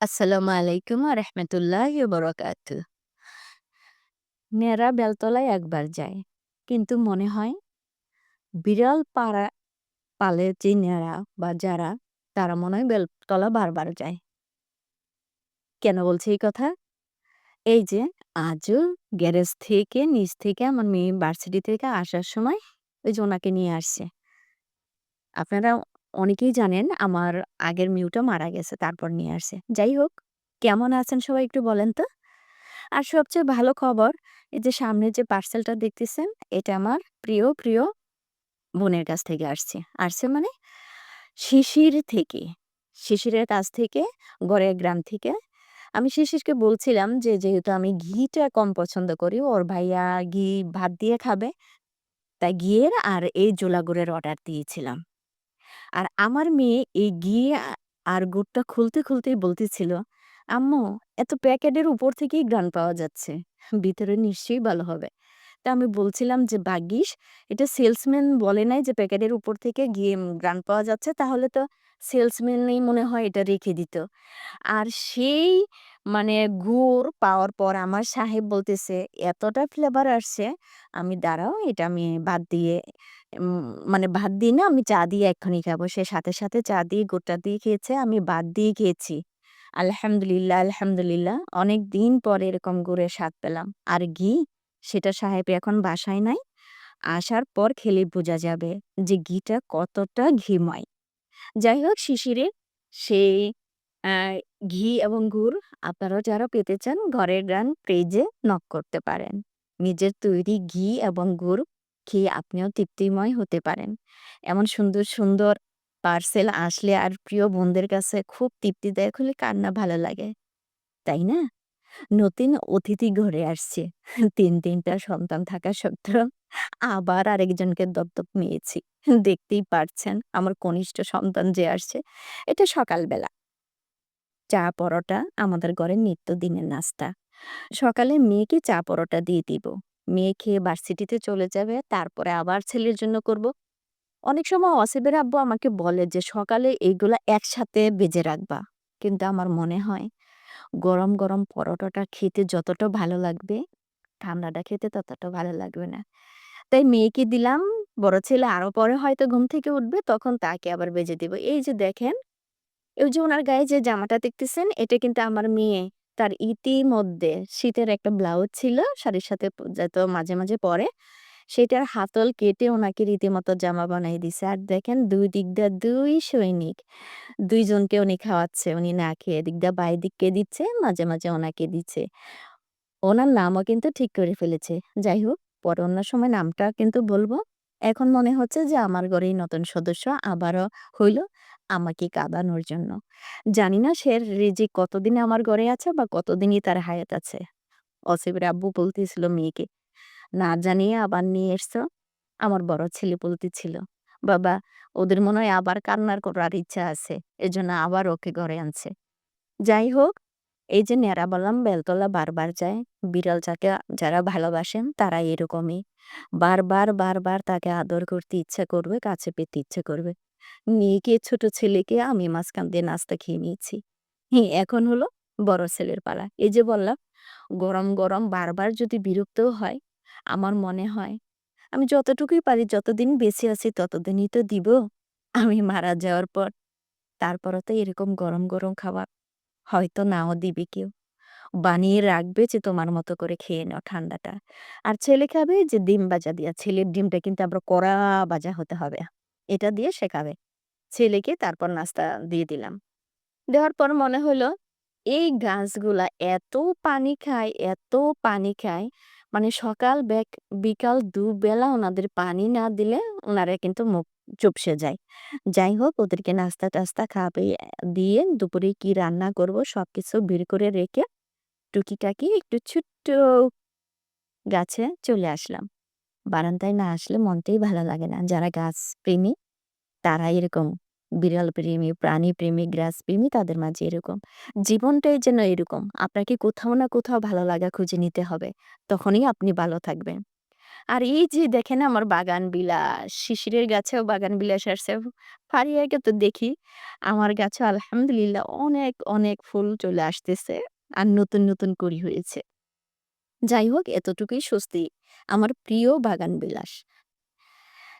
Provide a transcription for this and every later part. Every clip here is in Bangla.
আসসালামু আলাইকুম ওয়া রাহমাতুল্লাহি ওয়া বারাকাতুহু। ন্যাড়া বেলতলায় একবার যায়। কিন্তু মনে হয় বিড়াল পাড়া, পালে যে ন্যাড়া বা যারা, তারা মনে হয় বেলতলা বারবার যায়। কেন বলছি এই কথা? এই যে আজও গ্যারেজ থেকে, নিচ থেকে আমার মেয়ে ভার্সিটি থেকে আসার সময় ওই যে ওনাকে নিয়ে আসছে। আপনারা অনেকেই জানেন আমার আগের মিউটা মারা গেছে তারপর নিয়ে আসছে। যাই হোক, কেমন আছেন সবাই একটু বলেন তো? আর সবচেয়ে ভালো খবর এই যে সামনে যে পার্সেলটা দেখতেছেন এটা আমার প্রিয়, প্রিয় বোনের কাছ থেকে আসছে। আসছে মানে শিশির থেকে। শিশিরের কাছ থেকে গড়ের গ্রাম থেকে। আমি শিশিরকে বলছিলাম যে যেহেতু আমি ঘিটা কম পছন্দ করি, ওর ভাইয়া ঘি ভাত দিয়ে খাবে। তাই ঘিয়ের আর এই জোলাগুড়ের অর্ডার দিয়েছিলাম। আর আমার মেয়ে এই আ আর গুড়টা খুলতে, খুলতেই বলতেছিল, "আম্মু এত প্যাকেটের উপর থেকেই ঘ্রাণ পাওয়া যাচ্ছে। ভিতরে নিশ্চয়ই ভালো হবে।" তা আমি বলছিলাম যে, "ভাগ্যিস এটা সেলসম্যান বলে নাই যে প্যাকেটের উপর থেকে ঘি ঘ্রাণ পাওয়া যাচ্ছে। তাহলে তো সেলসম্যানই মনে হয় এটা রেখে দিত।" আর সেই মানে গুড় পাওয়ার পর আমার সাহেব বলতেছে, "এতটা ফ্লেভার আসছে, আমি দাঁড়াও এটা আমি বাদ দিয়ে মানে ভাত দিয়ে না আমি চা দিয়ে এক্ষুনি খাব।" সে সাথে, সাথে চা দিয়ে গোটা দিয়ে খেয়েছে, আমি ভাত দিয়ে খেয়েছি। আলহামদুলিল্লাহ, আলহামদুলিল্লাহ। অনেক দিন পরে এরকম গুড়ের স্বাদ পেলাম। আর ঘি সেটা সাহেব এখন বাসায় নাই। আসার পর খেলে বোঝা যাবে যে ঘিটা কতটা ঘিময়। যাই হোক শিশিরের সেই ঘি এবং গুড় আপনারাও যারা পেতে চান ঘরের গ্রান পেজে নক করতে পারেন। নিজের তৈরি ঘি এবং গুড় খেয়ে আপনিও তৃপ্তিময় হতে পারেন। এমন সুন্দর, সুন্দর পার্সেল আসলে আর প্রিয় বোনদের কাছে খুব তৃপ্তিদায়ক হলে কার না ভালো লাগে, তাই না? নতুন অতিথি ঘরে আসছে। তিন তিনটা সন্তান থাকা সত্ত্বেও আবার আরেকজনকে দত্তক নিয়েছি। দেখতেই পারছেন আমার কনিষ্ঠ সন্তান যে আসছে। এটা সকালবেলা। চা পরোটা আমাদের ঘরের নিত্যদিনের নাস্তা। সকালে মেয়েকে চা পরোটা দিয়ে দিব। মেয়ে খেয়ে ভার্সিটিতে চলে যাবে। তারপরে আবার ছেলের জন্য করব। অনেক সময় অসিবের আব্বু আমাকে বলে যে, "সকালে এইগুলা একসাথে বেজে রাখবা।" কিন্তু আমার মনে হয় গরম, গরম পরোটাটা খেতে যতটা ভালো লাগবে, ঠান্ডাটা খেতে ততটা ভালো লাগবে না। তাই মেয়েকে দিলাম, বড় ছেলে আরও পরে হয়তো ঘুম থেকে উঠবে তখন তাকে আবার বেজে দিব। এই যে দেখেন, এই যে ওনার গায়ে যে জামাটা দেখতেছেন এটা কিন্তু আমার মেয়ে তার ইতিমধ্যে শীতের একটা ব্লাউজ ছিল শাড়ির সাথে প যেহেতু মাঝে, মাঝে পরে, সেটার হাতল কেটে ওনাকে রীতিমতো জামা বানায় দিছে। আর দেখেন দুই দিক দিয়ে ২ সৈনিক। দুইজনকে উনি খাওয়াচ্ছে। উনি না খেয়ে এদিক দিয়ে বাইদিককে দিচ্ছে, মাঝে, মাঝে ওনাকে দিচ্ছে। ওনার নামও কিন্তু ঠিক করে ফেলেছে। যাই হোক, পরে অন্য সময় নামটা কিন্তু বলব। এখন মনে হচ্ছে যে আমার ঘরেই নতুন সদস্য আবারও হইল আমাকে কাঁদানোর জন্য। জানি না সে রিজিক কতদিন আমার ঘরে আছে বা কতদিনই তার হায়াত আছে। অসিবের আব্বু বলতেছিল মেয়েকে, "না জানিয়ে আবার নিয়ে এসছো?" আমার বড় ছেলে বলতেছিল, "বাবা ওদের মনে হয় আবার কান্নার করার ইচ্ছা আছে। এজন্য আবার ওকে ঘরে আনছে।" যাই হোক, এই যে ন্যাড়া বললাম বেলতলা বারবার যায়। বিড়াল যাকে যারা ভালোবাসেন তারা এরকমই। বারবার, বারবার তাকে আদর করতে ইচ্ছা করবে, কাছে পেতে ইচ্ছে করবে। মেয়েকে, ছোট ছেলেকে আমি মাঝখান দিয়ে নাস্তা খেয়ে নিয়েছি। হ্যাঁ, এখন হলো বড় ছেলের পালা। এই যে বললাম, গরম, গরম বারবার যদি বিরক্তও হয়, আমার মনে হয় আমি যতটুকুই পারি যতদিন বেঁচে আছি ততদিনই তো দিব। আমি মারা যাওয়ার পর তারপরও তো এরকম গরম, গরম খাবার হয়তো নাও দিবে কেউ। বানিয়ে রাখবে যে তোমার মতো করে খেয়ে নাও ঠান্ডাটা। আর ছেলে খাবে যে ডিম ভাজা দিয়া। ছেলের ডিমটা কিন্তু আবার কড়া ভাজা হতে হবে। এটা দিয়ে সে খাবে। ছেলেকে তারপর নাস্তা দিয়ে দিলাম। দেওয়ার পর মনে হলো এই গাছগুলা এত পানি খায়, এত পানি খায়, মানে সকাল বেক বিকাল দুবেলা ওনাদের পানি না দিলে ওনারা কিন্তু মুখ চুপসে যায়। যাই হোক ওদেরকে নাস্তা-টাস্তা খাইয়ে দিয়ে দুপুরে কি রান্না করব সব কিছু বের করে রেখে টুকিটাকি একটু ছোট্ট গাছে চলে আসলাম। বারান্দায় না আসলে মনটাই ভালো লাগে না। যারা গাছপ্রেমী তারা এরকম। বিড়াল প্রেমী, প্রাণী প্রেমী, গাছপ্রেমী তাদের মাঝে এরকম। জীবনটাই যেন এরকম। আপনাকে কোথাও না কোথাও ভালো লাগা খুঁজে নিতে হবে। তখনই আপনি ভালো থাকবেন। আর এই যে দেখেন আমার বাগান বিলাস, শিশিরের গাছেও বাগান বিলাস আসছে। ফারিয়াকে তো দেখি আমার গাছে আলহামদুলিল্লাহ অনেক, অনেক ফুল চলে আসতেছে। আর নতুন, নতুন করি হয়েছে। যাই হোক এতটুকুই স্বস্তি। আমার প্রিয় বাগান বিলাস।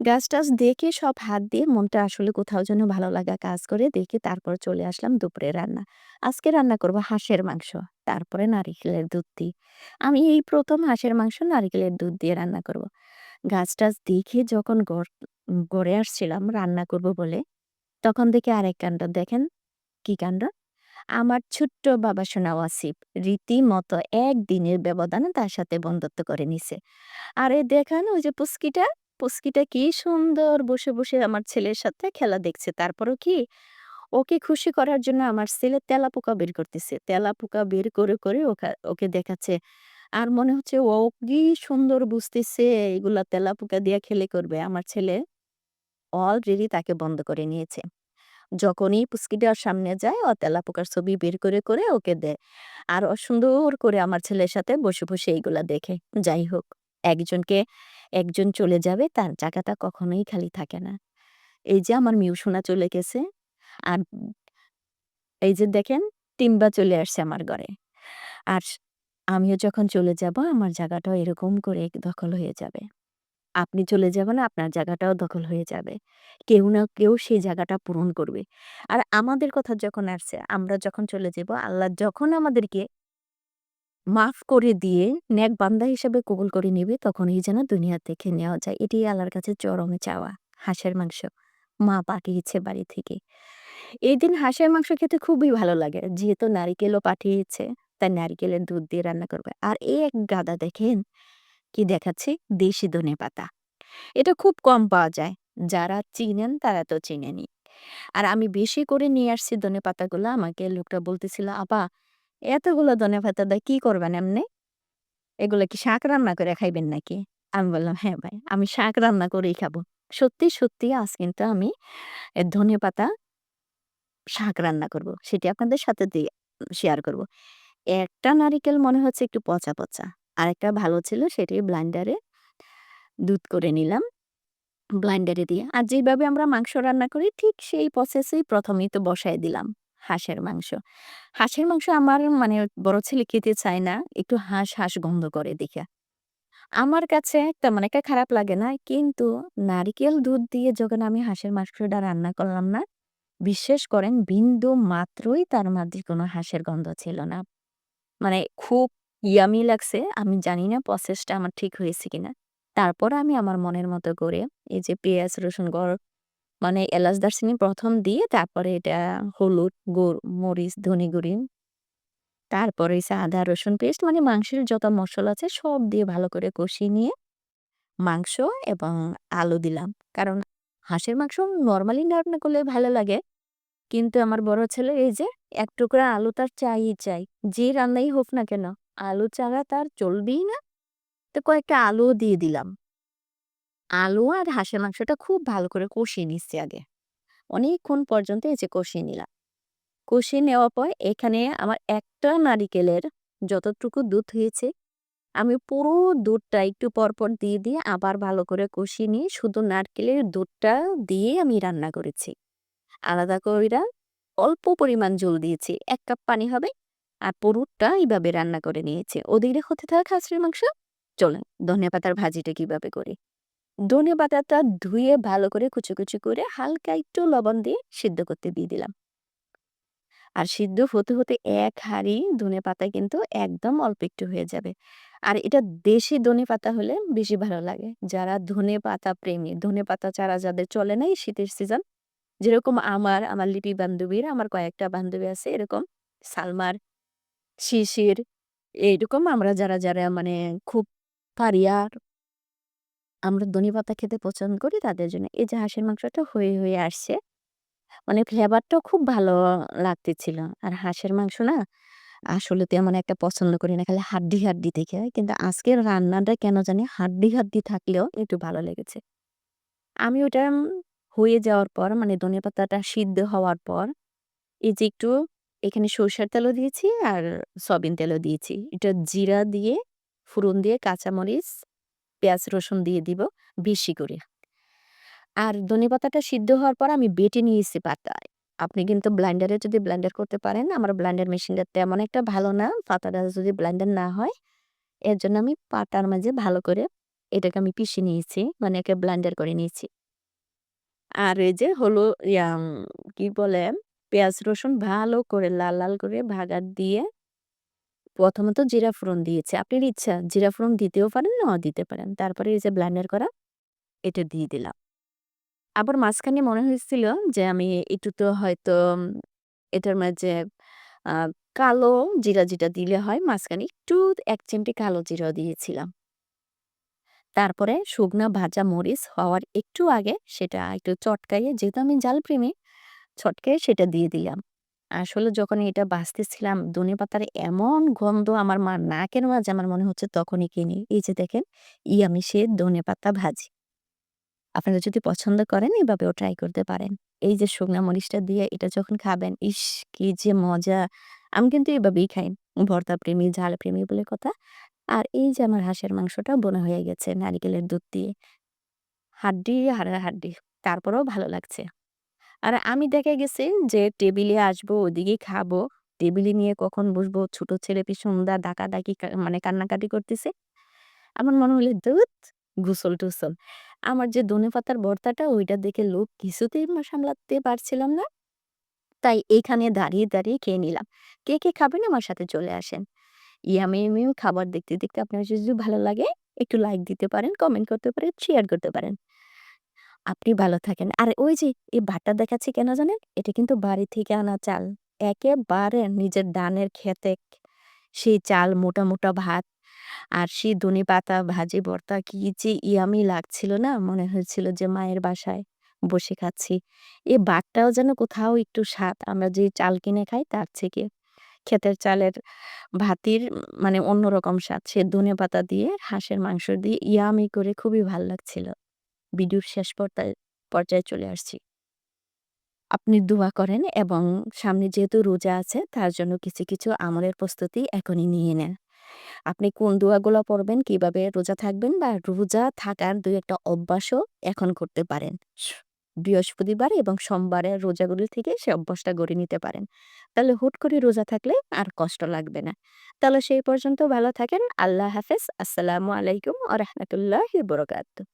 গাছ-টাছ দেখে সব হাত দিয়ে মনটা আসলে কোথাও যেন ভালো লাগা কাজ করে দেখে তারপর চলে আসলাম দুপুরে রান্না। আজকে রান্না করব হাঁসের মাংস। তারপরে নারিকেলের দুধ দিয়ে। আমি এই প্রথম হাঁসের মাংস নারিকেলের দুধ দিয়ে রান্না করব। গাছ-টাছ দেখে যখন গড় আসছিলাম রান্না করব বলে, তখন দেখি আরেক কাণ্ড। দেখেন কি কাণ্ড? আমার ছোট্ট বাবা সোনা ওয়াসিফ রীতিমতো একদিনের ব্যবধানে তার সাথে বন্ধুত্ব করে নিছে। আরে দেখান ওই যে পুচকিটা, পুচকিটা কি সুন্দর বসে, বসে আমার ছেলের সাথে খেলা দেখছে। তারপরও কি ওকে খুশি করার জন্য আমার ছেলে তেলাপোকা বের করতেছে। তেলাপোকা বের করে, করে ওকা দেখাচ্ছে। আর মনে হচ্ছে ও কি সুন্দর বুঝতেছে এগুলা তেলাপোকা দিয়ে খেলে করবে। আমার ছেলে অলরেডি তাকে বন্ধ করে নিয়েছে। যখনই পুচকিটার সামনে যায় ও তেলাপোকার ছবি বের করে, করে ওকে দেয়। আর ও সুন্দর করে আমার ছেলের সাথে বসে, বসে এইগুলা দেখে। যাই হোক একজনকে একজন চলে যাবে, তার জায়গাটা কখনোই খালি থাকে না। এই যে আমার মিউ সোনা চলে গেছে। আর এই যে দেখেন, টিম্বা চলে আসছে আমার ঘরে। আর আমিও যখন চলে যাব, আমার জায়গাটাও এরকম করে দখল হয়ে যাবে। আপনি চলে যাবেন, আপনার জায়গাটাও দখল হয়ে যাবে। কেউ না কেউ সেই জায়গাটা পূরণ করবে। আর আমাদের কথা যখন আসছে, আমরা যখন চলে যাব, আল্লাহ যখন আমাদেরকে মাফ করে দিয়ে নেক বান্দা হিসেবে কবুল করে নিবে তখনই যেন দুনিয়া থেকে নেওয়া যায়। এটি আল্লাহর কাছে চরমে চাওয়া। হাঁসের মাংস। মা পাঠিয়েছে বাড়ি থেকে। এইদিন হাঁসের মাংস খেতে খুবই ভালো লাগে। যেহেতু নারিকেলও পাঠিয়েছে তাই নারিকেলের দুধ দিয়ে রান্না করবে। আর এই এক গাদা দেখেন কি দেখাচ্ছে দেশি ধনেপাতা। এটা খুব কম পাওয়া যায়। যারা চিনেন তারা তো চিনেনই। আর আমি বেশি করে নিয়ে আসছি ধনেপাতাগুলা আমাকে লোকটা বলতেছিল, "আপা এতগুলো ধনেপাতা দিয়ে কি করবেন এমনি এগুলো কি শাক রান্না করে খাইবেন নাকি?" আমি বললাম, "হ্যাঁ ভাই, আমি শাক রান্না করেই খাব।" সত্যি, সত্যি আজ কিন্তু আমি এ ধনেপাতা শাক রান্না করব। সেটি আপনাদের সাথে দিয়ে শেয়ার করব। একটা নারিকেল মনে হচ্ছে একটু পচা, পচা। আরেকটা ভালো ছিল সেটি ব্লাইন্ডারে দুধ করে নিলাম। ব্লেন্ডারে দিয়ে। আর যেভাবে আমরা মাংস রান্না করি ঠিক সেই প্রসেসেই প্রথমেই তো বসায় দিলাম হাঁসের মাংস। হাঁসের মাংস আমার মানে বড় ছেলে খেতে চায় না। একটু হাঁস, হাঁস গন্ধ করে দেইখা। আমার কাছে তেমন একটা খারাপ লাগে না। কিন্তু নারিকেল দুধ দিয়ে যখন আমি হাঁসের মাংসটা রান্না করলাম না, বিশ্বাস করেন বিন্দু মাত্রই তার মধ্যে কোনো হাঁসের গন্ধ ছিল না। মানে খুব ইয়াম্মি লাগছে। আমি জানি না প্রসেসটা আমার ঠিক হয়েছে কিনা। তারপর আমি আমার মনের মতো করে এই যে পেঁয়াজ, রসুন, গড় মানে এলাচ, দারচিনি প্রথম দিয়ে তারপরে এটা হলুদ, গুড়, মরিচ, ধনে গুঁড়ি তারপরে হইছে আদা, রসুন পেস্ট মানে মাংসের যত মশলা আছে সব দিয়ে ভালো করে কষিয়ে নিয়ে মাংস এবং আলু দিলাম। কারণ হাঁসের মাংস নরমালি রান্না করলে ভালো লাগে। কিন্তু আমার বড় ছেলে এই যে এক টুকরা আলু তার চাইই চাই। যে রান্নাই হোক না কেন আলু ছাড়া তার চলবেই না। তো কয়েকটা আলুও দিয়ে দিলাম। আলু আর হাঁসের মাংসটা খুব ভালো করে কষিয়ে নিচ্ছি আগে। অনেকক্ষণ পর্যন্ত যে কষিয়ে নিলাম। কষিয়ে নেওয়ার পর এখানে আমার একটা নারিকেলের যতটুকু দুধ হয়েছে আমি পুরো দুধটা একটু পরপর দিয়ে, দিয়ে আবার ভালো করে কষিয়ে নিয়ে শুধু নারকেলের দুধটা দিয়ে আমি রান্না করেছি। আলাদা কইরা অল্প পরিমাণ জল দিয়েছি। এক কাপ পানি হবে। আর পুরোটা এইভাবে রান্না করে নিয়েছে ওদিকে হতে থাক হাঁসের মাংস। চলেন ধনেপাতার ভাজিটা কীভাবে করি। ধনেপাতাটা ধুয়ে ভালো করে কুচি, কুচি করে হালকা একটু লবণ দিয়ে সিদ্ধ করতে দিয়ে দিলাম। আর সিদ্ধ হতে, হতে এক হাঁড়ি ধনেপাতা কিন্তু একদম অল্প একটু হয়ে যাবে। আর এটা দেশি ধনেপাতা হলে বেশি ভালো লাগে। যারা ধনেপাতা প্রেমী, ধনেপাতা ছাড়া যাদের চলে নাই শীতের সিজন যেরকম আমার, আমার লিপি বান্ধবীর, আমার কয়েকটা বান্ধবী আছে এরকম সালমার, শিশির এইরকম আমরা যারা, যারা মানে খুব ফারিয়ার আমরা ধনেপাতা খেতে পছন্দ করি তাদের জন্য। এই যে হাঁসের মাংসটা হয়ে, হয়ে আসছে। মানে ফ্লেভারটাও খুব ভালো লাগতেছিল। আর হাঁসের মাংস না আসলে তো তেমন একটা পছন্দ করি না। খালি হাড্ডি, হাড্ডি থেকে। কিন্তু আজকের রান্নাটা কেন জানি হাড্ডি, হাড্ডি থাকলেও একটু ভালো লেগেছে। আমি ওটা হয়ে যাওয়ার পর মানে ধনেপাতাটা সিদ্ধ হওয়ার পর এই যে একটু এখানে সরিষার তেলও দিয়েছি আর সয়াবিন তেলও দিয়েছি। এটা জিরা দিয়ে, ফোড়ন দিয়ে কাঁচামরিচ পেঁয়াজ রসুন দিয়ে দিব বেশি করে। আর ধনেপাতাটা সিদ্ধ হওয়ার পর আমি বেটে নিয়েছি পাতায়। আপনি কিন্তু ব্লেন্ডারে যদি ব্লেন্ডার করতে পারেন, আমার ব্লেন্ডার মেশিনটা তেমন একটা ভালো না, পাতাটা যদি ব্লেন্ডার না হয়, এর জন্য আমি পাতার মাঝে ভালো করে এটাকে আমি পিষে নিয়েছি মানে একে ব্লেন্ডার করে নিয়েছি। আর এই যে হলো কি বলে, পেঁয়াজ রসুন ভালো করে লাল লাল করে ভাগার দিয়ে প্রথমত জিরা ফোড়ন দিয়েছি। আপনার ইচ্ছা, জিরা ফোড়ন দিতেও পারেন, নাও দিতে পারেন। তারপরে এই যে ব্লেন্ডার করা, এটা দিয়ে দিলাম। আবার মাঝখানে মনে হয়েছিল যে আমি একটু তো হয়তো এটার মাঝে কালো জিরা যেটা দিলে হয়, মাঝখানে একটু এক চিমটি কালো জিরাও দিয়েছিলাম। তারপরে শুকনো ভাজা মরিচ হওয়ার একটু আগে সেটা একটু চটকাইয়ে, যেহেতু আমি জাল প্রেমী ছটকে সেটা দিয়ে দিলাম। আসলে যখন এটা বাছতেছিলাম ধনে পাতার এমন গন্ধ আমার মা নাকের মাঝে আমার মনে হচ্ছে তখনই কিনি এই যে দেখেন ই আমি সে ধনে পাতা ভাজি। আপনারা যদি পছন্দ করেন, এভাবেও ট্রাই করতে পারেন। এই যে শুকনা মরিচটা দিয়ে এটা যখন খাবেন, ইস কি যে মজা! আমি কিন্তু এভাবেই খাই। ভর্তা প্রেমী, ঝাল প্রেমী বলে কথা। আর এই যে আমার হাঁসের মাংসটা বোনা হয়ে গেছে নারিকেলের দুধ দিয়ে। হাড্ডি হাড়ের হাড্ডি। তারপরেও ভালো লাগছে। আর আমি দেখা গেছে যে, টেবিলে আসব, ওদিকে খাব। টেবিলে নিয়ে কখন বসবো? ছোট ছেলে পিছনদা ডাকাডাকি কা- মানে কান্নাকাটি করতেছে? আমার মনে হলো দুধ গোসল টুসল। আমার যে ধনেপাতার ভর্তাটা ওইটা দেখে লোক কিছুতেই সামলাতে পারছিলাম না। তাই এইখানে দাঁড়িয়ে দাঁড়িয়ে খেয়ে নিলাম। কে কে খাবেন? আমার সাথে চলে আসেন। ইয়ামি ইয়ামিও খাবার দেখতে দেখতে আপনার যদি ভালো লাগে, একটু লাইক দিতে পারেন কমেন্ট করতে পারেন শেয়ার করতে পারেন। আপনি ভালো থাকেন। আর ওই যে এই ভাতটা দেখাচ্ছি কেন জানেন? এটা কিন্তু বাড়ি থেকে আনা চাল। একেবারে নিজের ধানের খেতে সেই চাল মোটা, মোটা ভাত আর সেই ধনেপাতা ভাজি ভর্তা কি যে ইয়ামি লাগছিল না? মনে হয়েছিল যে মায়ের বাসায় বসে খাচ্ছি। এ ভাতটাও যেন কোথাও একটু স্বাদ আমরা যে চাল কিনে খাই তার থেকে। ক্ষেতের চালের ভাতির মানে অন্যরকম স্বাদ। সে ধনেপাতা দিয়ে হাঁসের মাংস দিয়ে ইয়ামি করে খুবই ভালো লাগছিল। ভিডিওর শেষ পর্যায়ে চলে আসছি। আপনি দোয়া করেন এবং সামনে যেহেতু রোজা আছে তার জন্য কিছু, কিছু আমলের প্রস্তুতি এখনই নিয়ে নেন। আপনি কোন দোয়াগুলো পড়বেন, কীভাবে রোজা থাকবেন বা রোজা থাকার দুই একটা অভ্যাসও এখন করতে পারেন। বৃহস্পতিবার এবং সোমবারের রোজাগুলো থেকে সে অভ্যাসটা গড়ে নিতে পারেন। তাহলে হুট করে রোজা থাকলে আর কষ্ট লাগবে না। তাহলে সেই পর্যন্ত ভালো থাকেন। আল্লাহ হাফেজ। আসসালামু আলাইকুম ওয়া রাহমাতুল্লাহি ওয়া বারাকাতুহু।